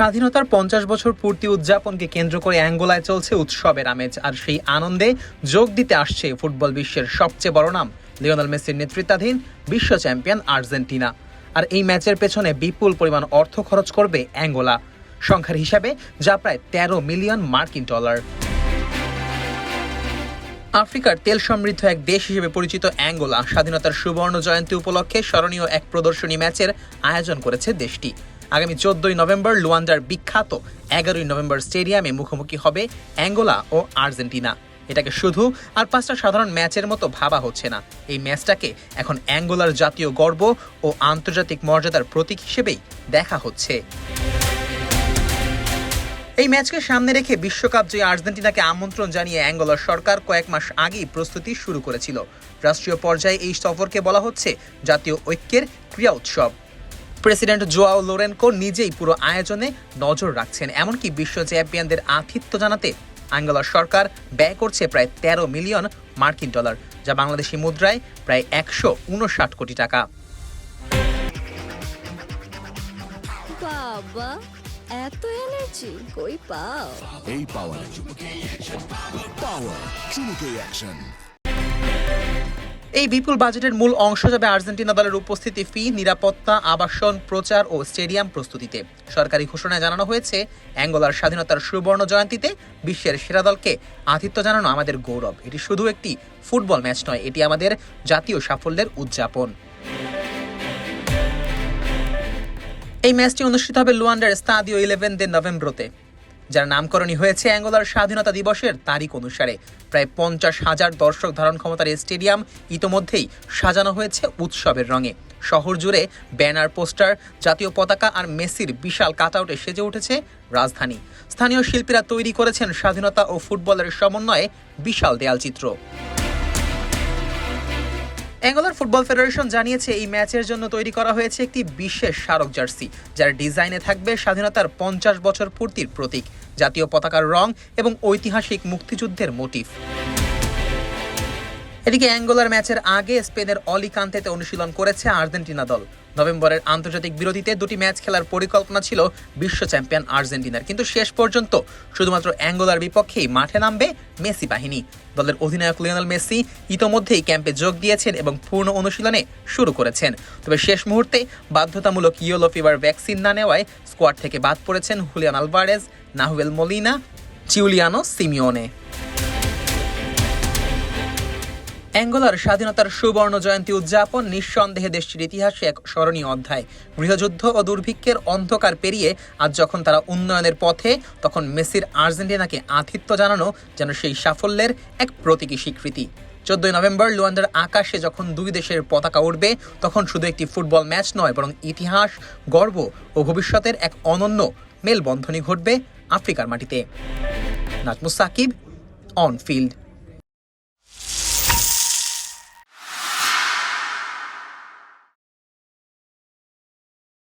স্বাধীনতার পঞ্চাশ বছর পূর্তি উদযাপনকে কেন্দ্র করে অ্যাঙ্গোলায় চলছে উৎসবের আমেজ, আর সেই আনন্দে যোগ দিতে আসছে ফুটবল বিশ্বের সবচেয়ে বড় নাম, লিওনাল মেসির নেতৃত্বাধীন বিশ্ব চ্যাম্পিয়ন আর্জেন্টিনা। আর এই ম্যাচের পেছনে বিপুল পরিমাণ অর্থ খরচ করবে অ্যাঙ্গোলা। সংখ্যার হিসাবে যা প্রায় তেরো মিলিয়ন মার্কিন ডলার। আফ্রিকার তেল সমৃদ্ধ এক দেশ হিসেবে পরিচিত অ্যাঙ্গোলা স্বাধীনতার সুবর্ণ জয়ন্তী উপলক্ষে স্মরণীয় এক প্রদর্শনী ম্যাচের আয়োজন করেছে দেশটি। আগামী চোদ্দই নভেম্বর লুয়ান্ডার বিখ্যাত এগারোই নভেম্বর স্টেডিয়ামে মুখোমুখি হবে অ্যাঙ্গোলা ও আর্জেন্টিনা। এটাকে শুধু আর পাঁচটা সাধারণ ম্যাচের মতো ভাবা হচ্ছে না। এই ম্যাচটাকে এখন অ্যাঙ্গোলার জাতীয় গর্ব ও আন্তর্জাতিক মর্যাদার প্রতীক হিসেবেই দেখা হচ্ছে। এই ম্যাচকে সামনে রেখে বিশ্বকাপ জয়ী আর্জেন্টিনাকে আমন্ত্রণ জানিয়ে অ্যাঙ্গোলার সরকার কয়েক মাস আগেই প্রস্তুতি শুরু করেছিল। রাষ্ট্রীয় পর্যায়ে এই সফরকে বলা হচ্ছে জাতীয় ঐক্যের ক্রিয়া উৎসব। প্রেসিডেন্ট জোয়াও লোরেনকো নিজেই পুরো আয়োজনে নজর রাখছেন। এমনকি বিশ্ব চ্যাম্পিয়নদের আতিথ্য জানাতে অ্যাঙ্গোলার সরকার ব্যয় করছে প্রায় তেরো মিলিয়ন মার্কিন ডলার যা বাংলাদেশি মুদ্রায় প্রায় একশো উনষাট কোটি টাকা। বাবা এত এনার্জি কই পাও? এই পাওয়ার পাওয়ার অ্যাকশন এই বিপুল বাজেটের মূল অংশ যাবে আর্জেন্টিনা দলের উপস্থিতি ফি, নিরাপত্তা, আবাসন, প্রচার ও স্টেডিয়াম প্রস্তুতিতে। সরকারি ঘোষণায় জানানো হয়েছে, অ্যাঙ্গোলার স্বাধীনতার সুবর্ণ জয়ন্তীতে বিশ্বের সেরা দলকে আতিথ্য জানানো আমাদের গৌরব। এটি শুধু একটি ফুটবল ম্যাচ নয়, এটি আমাদের জাতীয় সাফল্যের উদযাপন। এই ম্যাচটি অনুষ্ঠিত হবে লুয়ান্ডার স্তাদিও ইলেভেন দে নভেম্বরতে। যার নামকরণই হয়েছে অ্যাঙ্গোলার স্বাধীনতা দিবসের তারিখ অনুসারে। প্রায় পঞ্চাশ হাজার দর্শক ধারণ ক্ষমতার স্টেডিয়াম ইতোমধ্যেই সাজানো হয়েছে উৎসবের রঙে। শহর জুড়ে ব্যানার, পোস্টার, জাতীয় পতাকা আর মেসির বিশাল কাটআউটে সেজে উঠেছে রাজধানী। স্থানীয় শিল্পীরা তৈরি করেছেন স্বাধীনতা ও ফুটবলের সমন্বয়ে বিশাল দেয়ালচিত্র। অ্যাঙ্গোলার ফুটবল ফেডারেশন জানিয়েছে, এই ম্যাচের জন্য তৈরি করা হয়েছে একটি বিশেষ স্মারক জার্সি, যার ডিজাইনে থাকবে স্বাধীনতার পঞ্চাশ বছর পূর্তির প্রতীক, জাতীয় পতাকার রং এবং ঐতিহাসিক মুক্তিযুদ্ধের মোটিফ। এদিকে অ্যাঙ্গোলার ম্যাচের আগে স্পেনের অলিকান্তেতে অনুশীলন করেছে আর্জেন্টিনা দল। নভেম্বরের আন্তর্জাতিক বিরতিতে দুটি ম্যাচ খেলার পরিকল্পনা ছিল বিশ্ব চ্যাম্পিয়ন আর্জেন্টিনার। কিন্তু শেষ পর্যন্ত শুধুমাত্র অ্যাঙ্গোলার বিপক্ষেই মাঠে নামবে মেসি বাহিনী। দলের অধিনায়ক লিওনেল মেসি ইতোমধ্যেই ক্যাম্পে যোগ দিয়েছেন এবং পূর্ণ অনুশীলনে শুরু করেছেন। তবে শেষ মুহূর্তে বাধ্যতামূলক ইয়েলো ফিভার ভ্যাকসিন না নেওয়ায় স্কোয়াড থেকে বাদ পড়েছেন Julian Alvarez, Nahuel Molina, Giuliano Simeone. অ্যাঙ্গোলার স্বাধীনতার সুবর্ণ জয়ন্তী উদযাপন নিঃসন্দেহে দেশটির ইতিহাসে এক স্মরণীয় অধ্যায়। গৃহযুদ্ধ ও দুর্ভিক্ষের অন্ধকার পেরিয়ে আজ যখন তারা উন্নয়নের পথে, তখন মেসির আর্জেন্টিনাকে আতিথ্য জানানো যেন সেই সাফল্যের এক প্রতীকী স্বীকৃতি। চোদ্দই নভেম্বর লুয়ান্ডার আকাশে যখন দুই দেশের পতাকা উঠবে তখন শুধু একটি ফুটবল ম্যাচ নয়, বরং ইতিহাস, গর্ব ও ভবিষ্যতের এক অনন্য মেলবন্ধনী ঘটবে আফ্রিকার মাটিতে। Najmus Shakib on field